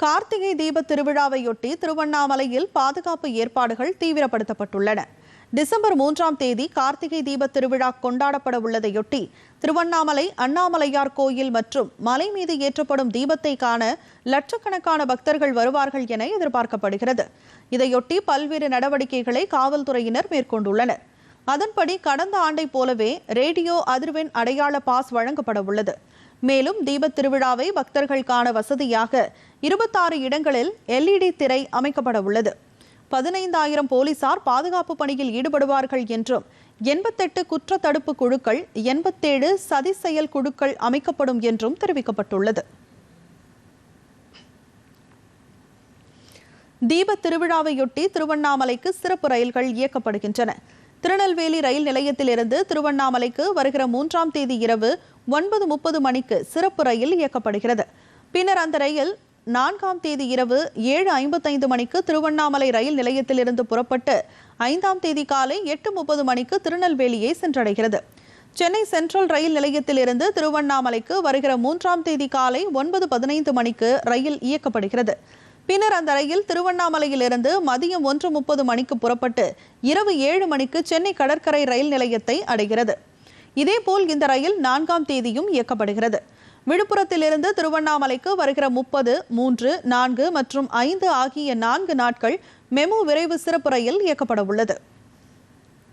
கார்த்திகை தீப திருவிழாவையொட்டி திருவண்ணாமலையில் பாதுகாப்பு ஏற்பாடுகள் தீவிரப்படுத்தப்பட்டுள்ளன. டிசம்பர் மூன்றாம் தேதி கார்த்திகை தீப திருவிழா கொண்டாடப்பட உள்ளதையொட்டி திருவண்ணாமலை அண்ணாமலையார் கோயில் மற்றும் மலை மீது ஏற்றப்படும் தீபத்தை காண லட்சக்கணக்கான பக்தர்கள் வருவார்கள் என எதிர்பார்க்கப்படுகிறது. இதையொட்டி பல்வேறு நடவடிக்கைகளை காவல்துறையினர் மேற்கொண்டுள்ளனர். அதன்படி கடந்த ஆண்டைப் போலவே ரேடியோ அதிர்வெண் அடையாள பாஸ் வழங்கப்பட உள்ளது. மேலும் தீபத் திருவிழாவை பக்தர்கள் காண வசதியாக இருபத்தாறு இடங்களில் எல்இடி திரை அமைக்கப்பட உள்ளது. பதினைந்தாயிரம் போலீசார் பாதுகாப்பு பணியில் ஈடுபடுவார்கள் என்றும் எண்பத்தெட்டு குற்ற தடுப்பு குழுக்கள் எண்பத்தேழு சதி செயல் குழுக்கள் அமைக்கப்படும் என்றும் தெரிவிக்கப்பட்டுள்ளது. தீபத் திருவிழாவையொட்டி திருவண்ணாமலைக்கு சிறப்பு ரயில்கள் இயக்கப்படுகின்றன. திருநெல்வேலி ரயில் நிலையத்திலிருந்து திருவண்ணாமலைக்கு வருகிற மூன்றாம் தேதி இரவு ஒன்பது முப்பது மணிக்கு சிறப்பு ரயில் இயக்கப்படுகிறது. பின்னர் அந்த ரயில் நான்காம் தேதி இரவு ஏழு ஐம்பத்தைந்து மணிக்கு திருவண்ணாமலை ரயில் நிலையத்திலிருந்து புறப்பட்டு ஐந்தாம் தேதி காலை எட்டு முப்பது மணிக்கு திருநெல்வேலியை சென்றடைகிறது. சென்னை சென்ட்ரல் ரயில் நிலையத்திலிருந்து திருவண்ணாமலைக்கு வருகிற மூன்றாம் தேதி காலை ஒன்பது பதினைந்து மணிக்கு ரயில் இயக்கப்படுகிறது. பின்னர் அந்த ரயில் திருவண்ணாமலையிலிருந்து மதியம் ஒன்று முப்பது மணிக்கு புறப்பட்டு இரவு ஏழு மணிக்கு சென்னை கடற்கரை ரயில் நிலையத்தை அடைகிறது. இதேபோல் இந்த ரயில் நான்காம் தேதியும் இயக்கப்படுகிறது. விழுப்புரத்திலிருந்து திருவண்ணாமலைக்கு வருகிற முப்பது மூன்று நான்கு மற்றும் ஐந்து ஆகிய நான்கு நாட்கள் மெமு விரைவு சிறப்பு ரயில் இயக்கப்பட உள்ளது.